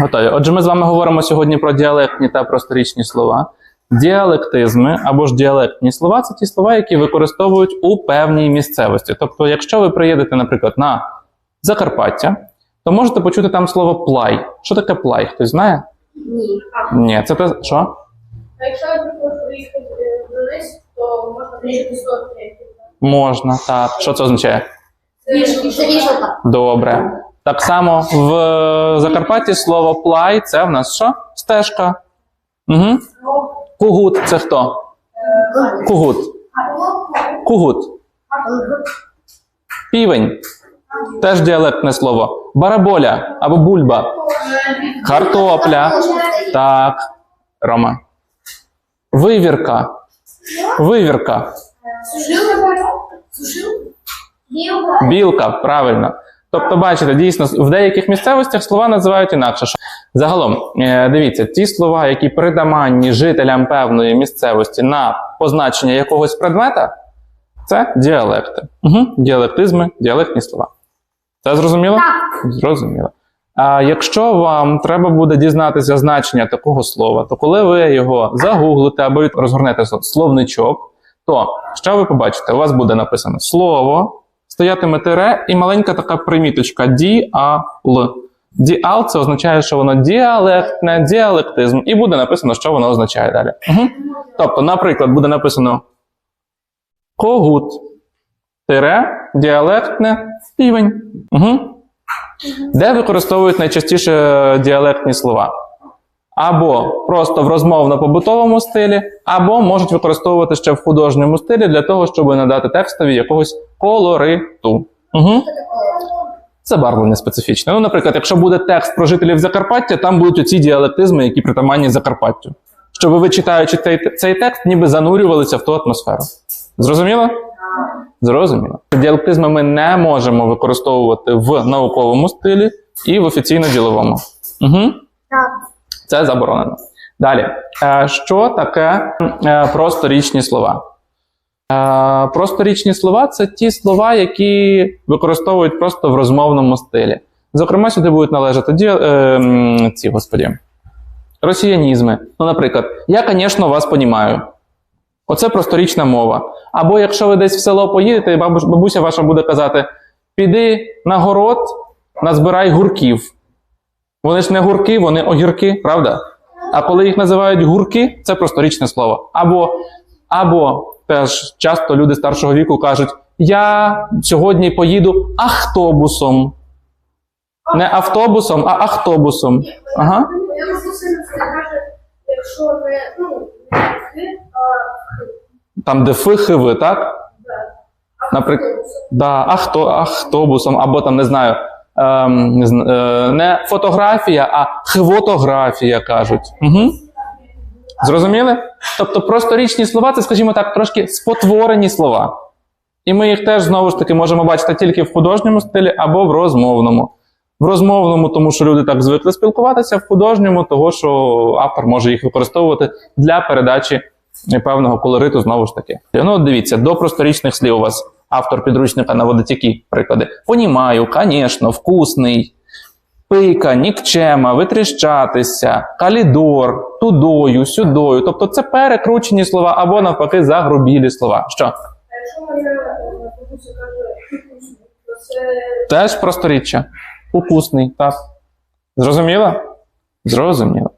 Готові. Отже, ми з вами говоримо сьогодні про діалектні та просторічні слова. Діалектизми або ж діалектні слова це ті слова, які використовують у певній місцевості. Тобто, якщо ви приїдете, наприклад, на Закарпаття, то можете почути там слово плай. Що таке плай? Хтось знає? Ні. Ні, це те, що? А якщо я приходжу приїхати вниз, то можна приїхати 103. Можна, так. Що це означає? Добре. Так само в е, Закарпатті слово плай це в нас що? Стежка. Угу. Кугут це хто? Кугут. Кугут. Півень. Теж діалектне слово. Бараболя або бульба. Картопля. Так. Рома. Вивірка. Вивірка. Білка, правильно. Тобто, бачите, дійсно, в деяких місцевостях слова називають інакше. Загалом, е, дивіться, ті слова, які притаманні жителям певної місцевості на позначення якогось предмета, це діалекти. Угу. Діалектизми, діалектні слова. Це зрозуміло? Так. Зрозуміло. А якщо вам треба буде дізнатися значення такого слова, то коли ви його загуглите або розгорнете словничок, то що ви побачите? У вас буде написано слово, стоятиме тире і маленька така приміточка діал. Діал це означає, що воно діалектне, діалектизм, і буде написано, що воно означає далі. Угу. Тобто, наприклад, буде написано когут, тире, діалектне, півень. Угу. Де використовують найчастіше діалектні слова? Або просто в розмовно-побутовому стилі, або можуть використовувати ще в художньому стилі для того, щоб надати текстові якогось колориту. Угу. Забарвлення специфічне. Ну, наприклад, якщо буде текст про жителів Закарпаття, там будуть оці діалектизми, які притаманні Закарпаттю. Щоб ви, читаючи цей, цей текст, ніби занурювалися в ту атмосферу. Зрозуміло? Зрозуміло. Діалектизми ми не можемо використовувати в науковому стилі і в офіційно-діловому. Угу. Це заборонено. Далі, Е, що таке е, просторічні слова? Е, Просторічні слова це ті слова, які використовують просто в розмовному стилі. Зокрема, сюди будуть належати ді... е, ці, господі, росіянізми. Ну, наприклад, я, звісно, вас понімаю. Оце просторічна мова. Або якщо ви десь в село поїдете, бабуся ваша буде казати: піди на город, назбирай гурків. Вони ж не гурки, вони огірки, правда? А коли їх називають гурки, це просторічне слово. Або, або теж часто люди старшого віку кажуть: я сьогодні поїду автобусом. Не автобусом, а автобусом. Ага. Я бабуся каже, якщо не, ну, не хи, а Там, де фихиви, так? а Наприклад, Да, авто, автобусом, або там не знаю, ем, не, е, не фотографія, а хвотографія кажуть. Угу. Зрозуміли? Тобто просторічні слова це, скажімо так, трошки спотворені слова. І ми їх теж знову ж таки можемо бачити тільки в художньому стилі або в розмовному. В розмовному, тому що люди так звикли спілкуватися, в художньому, того, що автор може їх використовувати для передачі певного колориту, знову ж таки. Ну, дивіться, до просторічних слів у вас автор підручника наводить які приклади. Понімаю, звісно, вкусний, пика, нікчема, витріщатися, калідор, тудою, сюдою. Тобто це перекручені слова або навпаки загрубілі слова. Що? А якщо моя е, бабуся каже то це Теж просторіччя. Укусний, так. Зрозуміло? Зрозуміло.